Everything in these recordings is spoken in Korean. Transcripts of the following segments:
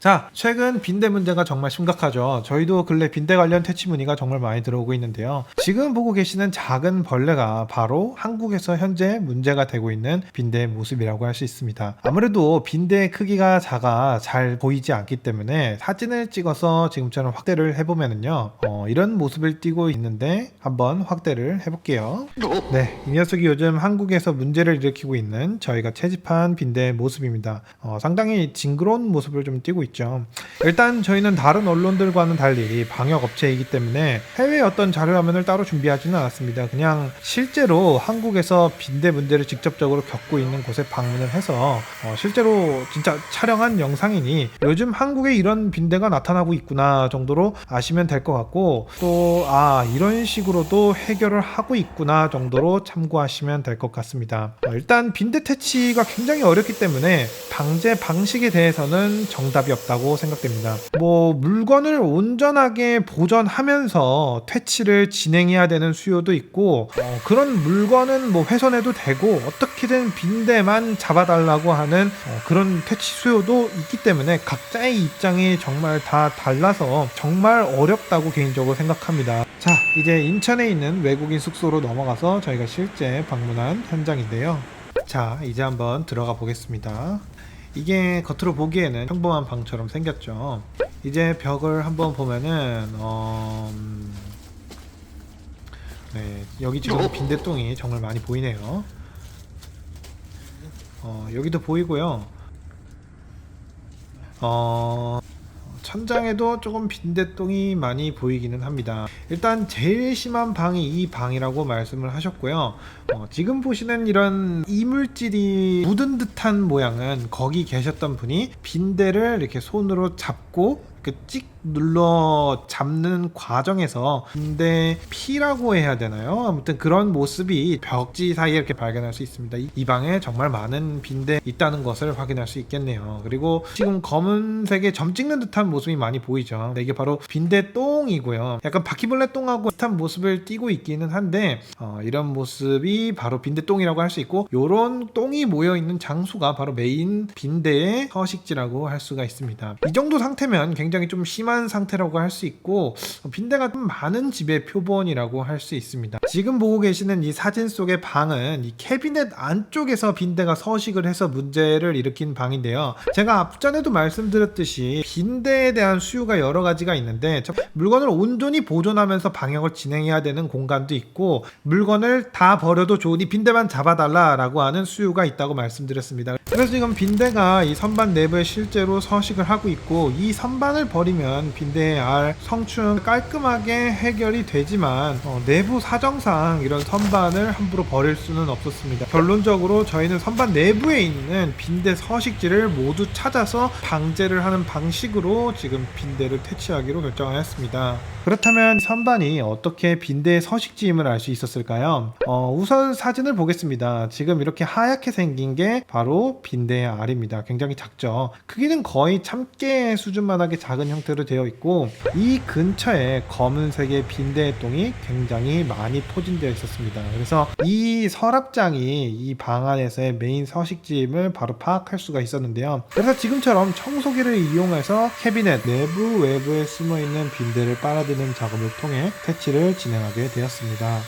자, 최근 빈대 문제가 정말 심각하죠. 저희도 근래 빈대 관련 퇴치 문의가 정말 많이 들어오고 있는데요. 지금 보고 계시는 작은 벌레가 바로 한국에서 현재 문제가 되고 있는 빈대의 모습이라고 할 수 있습니다. 아무래도 빈대의 크기가 작아 잘 보이지 않기 때문에 사진을 찍어서 지금처럼 확대를 해보면은요, 어, 이런 모습을 띠고 있는데 한번 확대를 해볼게요. 네, 이 녀석이 요즘 한국에서 문제를 일으키고 있는 저희가 채집한 빈대의 모습입니다. 어, 상당히 징그러운 모습을 좀 띠고 있죠. 일단 저희는 다른 언론들과는 달리 방역 업체이기 때문에 해외 어떤 자료 화면을 따로 준비하지는 않았습니다. 그냥 실제로 한국에서 빈대 문제를 직접적으로 겪고 있는 곳에 방문을 해서 어, 실제로 진짜 촬영한 영상이니 요즘 한국에 이런 빈대가 나타나고 있구나 정도로 아시면 될 것 같고 또 아 이런 식으로도 해결을 하고 있구나 정도로 참고하시면 될 것 같습니다. 어, 일단 빈대 퇴치가 굉장히 어렵기 때문에 방제 방식에 대해서는 정답이 없 다고 생각됩니다. 뭐 물건을 온전하게 보존하면서 퇴치를 진행해야 되는 수요도 있고 어, 그런 물건은 뭐 훼손해도 되고 어떻게든 빈대만 잡아달라고 하는 어, 그런 퇴치 수요도 있기 때문에 각자의 입장이 정말 다 달라서 정말 어렵다고 개인적으로 생각합니다. 자 이제 인천에 있는 외국인 숙소로 넘어가서 저희가 실제 방문한 현장인데요. 자 이제 한번 들어가 보겠습니다. 이게 겉으로 보기에는 평범한 방처럼 생겼죠. 이제 벽을 한번 보면은 어... 음, 네 여기 지금 빈대똥이 정말 많이 보이네요. 어 여기도 보이고요. 어 천장에도 조금 빈대똥이 많이 보이기는 합니다. 일단 제일 심한 방이 이 방이라고 말씀을 하셨고요. 어, 지금 보시는 이런 이물질이 묻은 듯한 모양은 거기 계셨던 분이 빈대를 이렇게 손으로 잡고 이렇게 찍 눌러 잡는 과정에서 빈대 피라고 해야 되나요? 아무튼 그런 모습이 벽지 사이에 이렇게 발견할 수 있습니다. 이, 이 방에 정말 많은 빈대 있다는 것을 확인할 수 있겠네요. 그리고 지금 검은색의 점 찍는 듯한 모습이 많이 보이죠. 네, 이게 바로 빈대 똥이고요. 약간 바퀴벌레 똥하고 비슷한 모습을 띠고 있기는 한데 어, 이런 모습이 바로 빈대 똥이라고 할 수 있고 요런 똥이 모여 있는 장소가 바로 메인 빈대의 서식지라고 할 수가 있습니다. 이 정도 상태면 굉장히 좀 심한 상태라고 할 수 있고 빈대가 좀 많은 집의 표본이라고 할 수 있습니다. 지금 보고 계시는 이 사진 속의 방은 이 캐비넷 안쪽에서 빈대가 서식을 해서 문제를 일으킨 방인데요. 제가 앞전에도 말씀드렸듯이 빈대에 대한 수요가 여러 가지가 있는데 저 물건을 온전히 보존하면서 방역을 진행해야 되는 공간도 있고 물건을 다 버려도 좋으니 빈대만 잡아달라라고 하는 수요가 있다고 말씀드렸습니다. 그래서 지금 빈대가 이 선반 내부에 실제로 서식을 하고 있고 이 선반을 버리면 빈대의 알 성충 깔끔하게 해결이 되지만 어, 내부 사정상 이런 선반을 함부로 버릴 수는 없었습니다. 결론적으로 저희는 선반 내부에 있는 빈대 서식지를 모두 찾아서 방제를 하는 방식으로 지금 빈대를 퇴치하기로 결정하였습니다. 그렇다면 선반이 어떻게 빈대의 서식지임을 알 수 있었을까요? 어, 우선 사진을 보겠습니다. 지금 이렇게 하얗게 생긴 게 바로 빈대의 알입니다. 굉장히 작죠. 크기는 거의 참깨 수준만하게 작은 형태로 되어 있고 이 근처에 검은색의 빈대의 똥이 굉장히 많이 포진되어 있었습니다. 그래서 이 서랍장이 이 방 안에서의 메인 서식지임을 바로 파악할 수가 있었는데요. 그래서 지금처럼 청소기를 이용해서 캐비넷 내부 외부에 숨어 있는 빈대를 빨아들이는 작업을 통해 퇴치를 진행하게 되었습니다.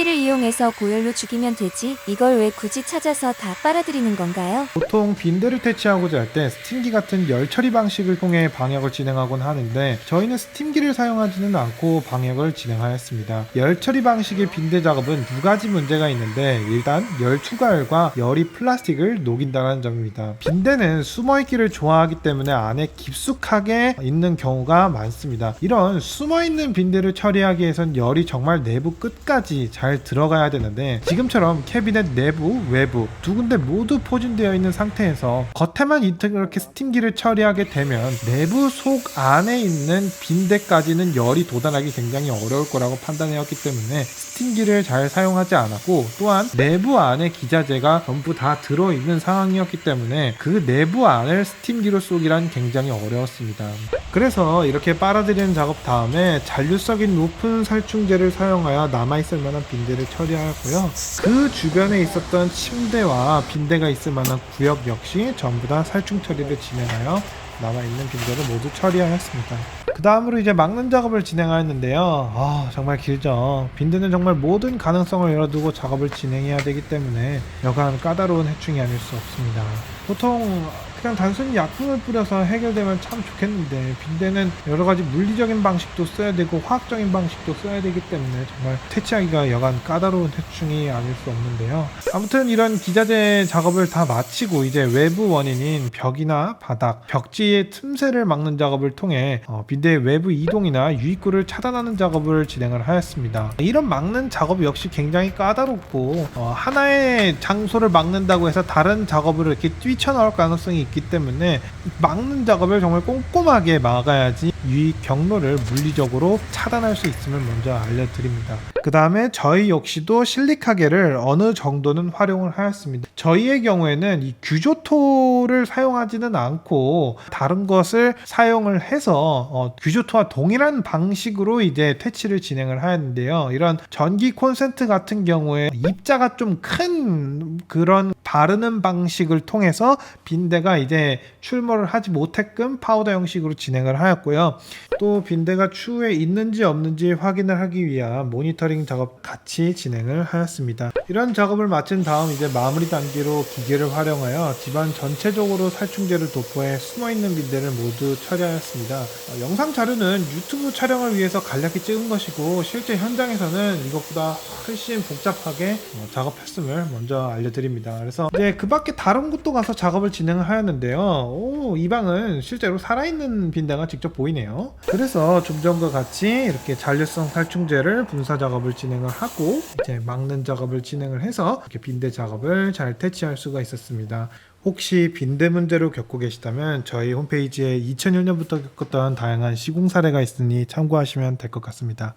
스팀기를 이용해서 고열로 죽이면 되지. 이걸 왜 굳이 찾아서 다 빨아들이는 건가요? 보통 빈대를 퇴치하고자 할 때 스팀기 같은 열 처리 방식을 통해 방역을 진행하곤 하는데 저희는 스팀기를 사용하지는 않고 방역을 진행하였습니다. 열 처리 방식의 빈대 작업은 두 가지 문제가 있는데 일단 열 추가열과 열이 플라스틱을 녹인다는 점입니다. 빈대는 숨어있기를 좋아하기 때문에 안에 깊숙하게 있는 경우가 많습니다. 이런 숨어있는 빈대를 처리하기 위해선 열이 정말 내부 끝까지 잘 들어가야 되는데 지금처럼 캐비넷 내부, 외부 두 군데 모두 포진되어 있는 상태에서 겉에만 이렇게 스팀기를 처리하게 되면 내부 속 안에 있는 빈대까지는 열이 도달하기 굉장히 어려울 거라고 판단해왔기 때문에 스팀기를 잘 사용하지 않았고 또한 내부 안에 기자재가 전부 다 들어있는 상황이었기 때문에 그 내부 안을 스팀기로 쏘기란 굉장히 어려웠습니다. 그래서 이렇게 빨아들이는 작업 다음에 잔류성이 높은 살충제를 사용하여 남아있을 만한 빈대를 처리하였고요. 그 주변에 있었던 침대와 빈대가 있을 만한 구역 역시 전부 다 살충 처리를 진행하여 남아있는 빈대를 모두 처리하였습니다. 그 다음으로 이제 막는 작업을 진행하였는데요. 아, 정말 길죠. 빈대는 정말 모든 가능성을 열어두고 작업을 진행해야 되기 때문에 여간 까다로운 해충이 아닐 수 없습니다. 보통 그냥 단순히 약품을 뿌려서 해결되면 참 좋겠는데 빈대는 여러 가지 물리적인 방식도 써야 되고 화학적인 방식도 써야 되기 때문에 정말 퇴치하기가 여간 까다로운 해충이 아닐 수 없는데요. 아무튼 이런 기자재 작업을 다 마치고 이제 외부 원인인 벽이나 바닥, 벽지의 틈새를 막는 작업을 통해 어, 빈대의 외부 이동이나 유입구를 차단하는 작업을 진행을 하였습니다. 이런 막는 작업 역시 굉장히 까다롭고 어, 하나의 장소를 막는다고 해서 다른 작업을 이렇게 뛰쳐나올 가능성이 있기 때문에 막는 작업을 정말 꼼꼼하게 막아야지 유입 경로를 물리적으로 차단할 수 있음을 먼저 알려드립니다. 그 다음에 저희 역시도 실리카게를 어느 정도는 활용을 하였습니다. 저희의 경우에는 이 규조토를 사용하지는 않고 다른 것을 사용을 해서 어, 규조토와 동일한 방식으로 이제 퇴치를 진행을 하였는데요. 이런 전기 콘센트 같은 경우에 입자가 좀 큰 그런 바르는 방식을 통해서 빈대가 이제 출몰을 하지 못했끔 파우더 형식으로 진행을 하였고요. 또 빈대가 추후에 있는지 없는지 확인을 하기 위한 모니터링 작업 같이 진행을 하였습니다. 이런 작업을 마친 다음 이제 마무리 단계로 기계를 활용하여 집안 전체적으로 살충제를 도포해 숨어있는 빈대를 모두 처리하였습니다. 어, 영상 자료는 유튜브 촬영을 위해서 간략히 찍은 것이고 실제 현장에서는 이것보다 훨씬 복잡하게 어, 작업했음을 먼저 알려드립니다. 그래서 이제 그 밖에 다른 곳도 가서 작업을 진행을 하였는데요. 오, 이 방은 실제로 살아있는 빈대가 직접 보이네요. 그래서 좀 전과 같이 이렇게 잔류성 살충제를 분사 작업을 진행을 하고 이제 막는 작업을 진행을 해서 이렇게 빈대 작업을 잘 퇴치할 수가 있었습니다. 혹시 빈대 문제로 겪고 계시다면 저희 홈페이지에 2001년부터 겪었던 다양한 시공 사례가 있으니 참고하시면 될 것 같습니다.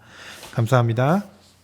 감사합니다.